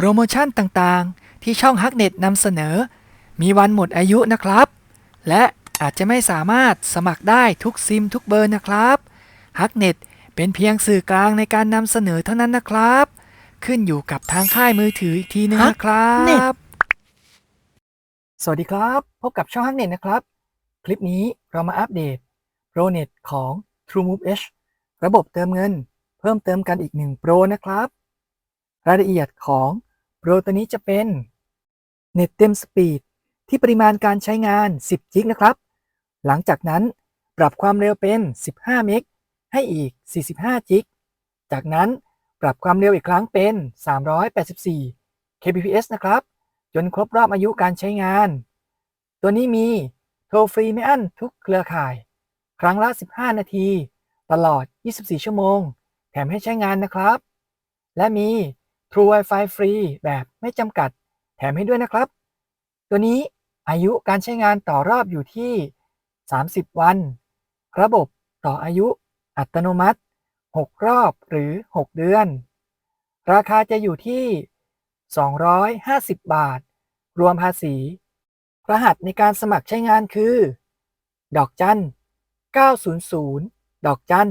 โปรโมชั่นต่างๆ ที่ช่องฮักเน็ตนำเสนอ มีวันหมดอายุนะครับ และอาจจะไม่สามารถสมัครได้ทุกซิมทุกเบอร์นะครับฮักเน็ตเป็นเพียงสื่อกลางในการนำเสนอเท่านั้นนะครับ ขึ้นอยู่กับทางค่ายมือถืออีกทีนึงนะครั Hacknet บสวัสดีครับ พบกับช่องฮักเน็ตนะครับ คลิปนี้เรามาอัปเดตโปรเน็ตของ TrueMove H ระบบเติมเงิน เพิ่มเติมกันอีกหนึ่งโปรนะครับ รายละเอียดของโป รตัวนี้จะเป็น เน็ตเต็มสปีดที่ปริมาณการใช้งาน 10 จิกนะครับ หลังจากนั้นปรับความเร็วเป็น 15 เมกให้อีก 45 จิก จากนั้นปรับความเร็วอีกครั้งเป็น 384 kbps นะครับ จนครบรอบอายุการใช้งาน ตัวนี้มีโทรฟรีไม่อั้นทุกเครือข่าย ครั้งละ 15 นาที ตลอด 24 ชั่วโมง แถมให้ใช้งานนะครับ และมี True Wi-Fi ฟรีแบบไม่จำกัดแถมให้ด้วยนะครับ ตัวนี้อายุการใช้งานต่อรอบอยู่ที่ 30 วัน ระบบต่ออายุอัตโนมัติ 6 รอบหรือ 6 เดือน ราคาจะอยู่ที่ 250 บาท รวมภาษี รหัสในการสมัครใช้งานคือ ดอกจัน 900 ดอกจัน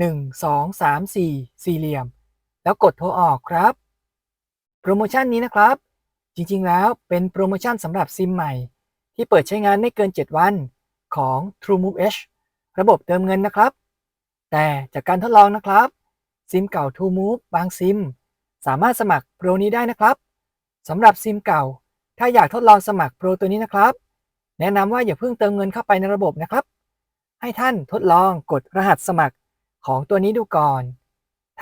1234 สี่เหลี่ยม แล้วกดโทรออกครับ โปรโมชั่นนี้นะครับ จริงๆ แล้วเป็นโปรโมชั่นสำหรับซิมใหม่ ที่เปิดใช้งานไม่เกิน 7 วันของ TrueMove H ระบบเติมเงินนะครับ แต่จากการทดลองนะครับ ซิมเก่า TrueMove บางซิม สามารถสมัครโปรนี้ได้นะครับสำหรับซิมเก่า ถ้าอยากทดลองสมัครโปรตัวนี้นะครับ แนะนำว่าอย่าเพิ่งเติมเงินเข้าไปในระบบนะครับ ให้ท่านทดลองกดรหัสสมัครของตัวนี้ดูก่อน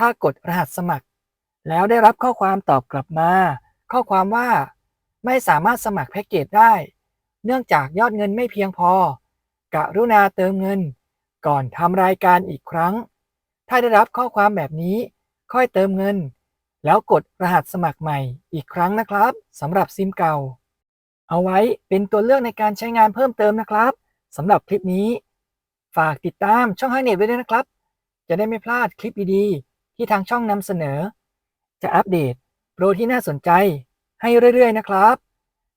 ถ้ากดรหัสสมัคร แล้วได้รับข้อความตอบกลับมา ข้อความว่า ไม่สามารถสมัครแพ็กเกจได้ เนื่องจากยอดเงินไม่เพียงพอ กรุณาเติมเงิน ก่อนทำรายการอีกครั้ง ถ้าได้รับข้อความแบบนี้ ค่อยเติมเงิน แล้วกดรหัสสมัครใหม่อีกครั้งนะครับสำหรับซิมเก่า เอาไว้เป็นตัวเลือกในการใช้งานเพิ่มเติมนะครับสำหรับคลิปนี้ ฝากติดตามช่องไฮเน็ตไว้ด้วยนะครับ จะได้ไม่พลาดคลิปดีๆ ที่ทางช่องนำเสนอ จะอัปเดตโปรที่น่าสนใจให้เรื่อยๆนะครับ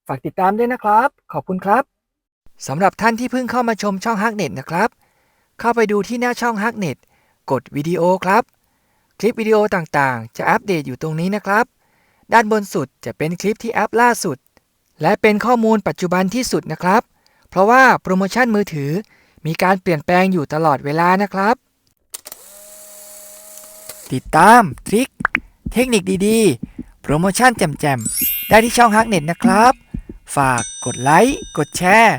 ฝากติดตามด้วยนะครับ ขอบคุณครับสำหรับท่านที่เพิ่งเข้ามาชมช่องฮักเน็ตนะครับ เข้าไปดูที่หน้าช่องฮักเน็ตกดวิดีโอครับ คลิปวิดีโอต่างๆ จะอัปเดตอยู่ตรงนี้นะครับ ด้านบนสุดจะเป็นคลิปที่อัปล่าสุด และเป็นข้อมูลปัจจุบันที่สุดนะครับ เพราะว่าโปรโมชั่นมือถือมีการเปลี่ยนแปลงอยู่ตลอดเวลานะครับ ติดตามทริคเทคนิคดีๆ โปรโมชั่นแจ่มๆ ได้ที่ช่องฮักเน็ตนะครับ ฝากกดไลค์กดแชร์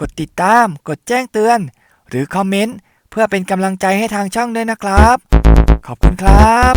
กดติดตาม กดแจ้งเตือน หรือคอมเมนต์ เพื่อเป็นกำลังใจให้ทางช่องด้วยนะครับ ขอบคุณครับ